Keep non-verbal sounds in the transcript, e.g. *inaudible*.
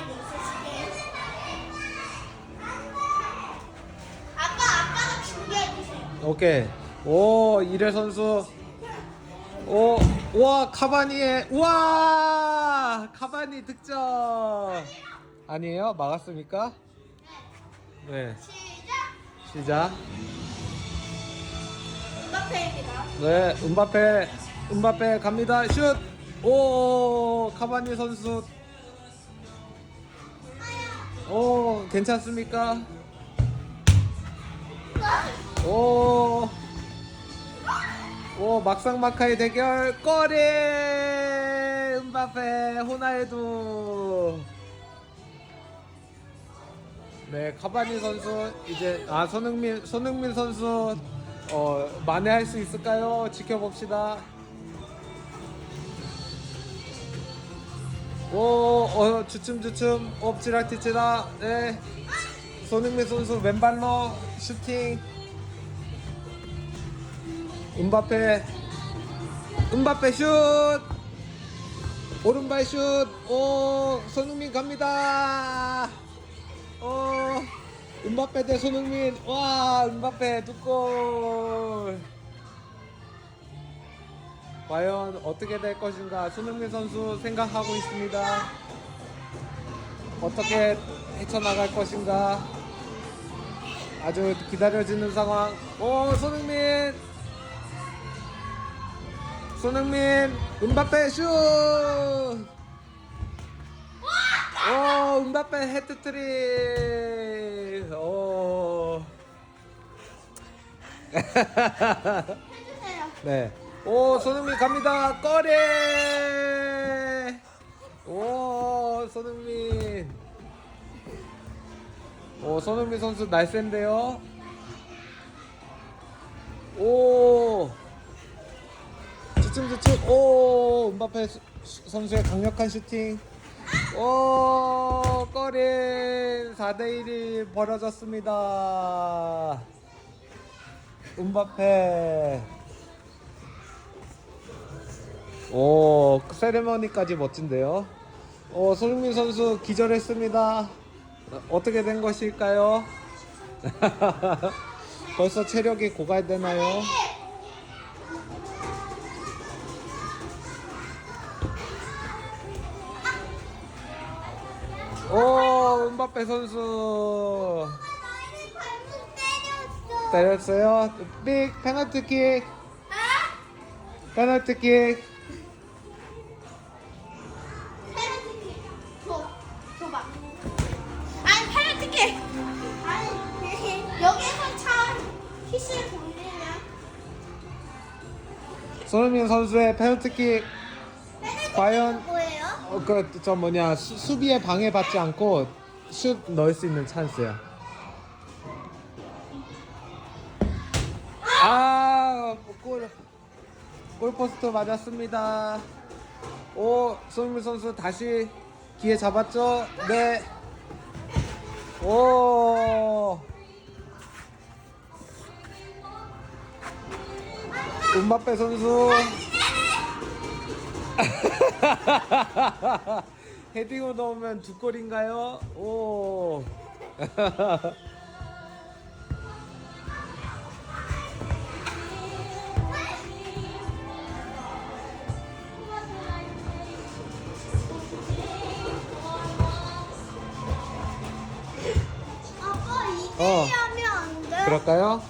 있으시게. 아빠 아빠가 준비해 주세요. 오케이. 오, 이래 선수. 오, 와, 카바니의, 우와! 카바니 득점! 아니에요? 막았습니까? 네. 시작. 시작. 음바페입니다. 네, 음바페, 음바페 갑니다. 슛! 오, 카바니 선수. 오, 괜찮습니까? 오, 오, 막상막하의 대결, 꼬리! 음바페, 호나에도. 네, 카바니 선수, 이제, 아, 손흥민, 손흥민 선수, 어, 만회할 수 있을까요? 지켜봅시다. 오, 어, 주춤 주춤, 엎치락뒤치락, 네. 손흥민 선수 왼발로 슈팅. 음바페, 음바페 슛! 오른발 슛! 오, 손흥민 갑니다! 어, 음바페 대 손흥민. 와, 음바페 두 골. 과연 어떻게 될 것인가 손흥민 선수 생각하고 있습니다. 어떻게 헤쳐나갈 것인가 아주 기다려지는 상황. 오, 손흥민. 손흥민, 음바페 슛! 오, 음바페 헤트트릭. 오. 해주세요. 네. 오, 손흥민 갑니다. 꺼리! 오, 손흥민. 오, 손흥민 선수 날쌘데요. 오. 주춤주춤. 오, 음바페 수- 수- 선수의 강력한 슈팅. 오, 꺼리. 4대1이 벌어졌습니다. 음바페. 오, 세레머니까지 멋진데요. 오, 손흥민 선수 기절했습니다. 어, 어떻게 된 것일까요? *laughs* 벌써 체력이 고갈되나요? 오, 음바페 선수 때렸어. 때렸어요. 빅 페널티킥. 페널티킥. 페널티킥. 여기서 차 키스를 돌리면 손흥민 선수의 페널티킥. 페널티킥 과연- 뭐예요? 어, 그, 저 뭐냐, 수, 수비에 방해받지 않고 슛 넣을 수 있는 찬스야. 아, 골, 골포스트 맞았습니다. 오, 손흥민 선수 다시 기회 잡았죠? 네. 오. 음바페 선수. *laughs* 헤딩으로 넣으면 두 골인가요? 오. 아빠 어. 하면 안 돼? 그럴까요?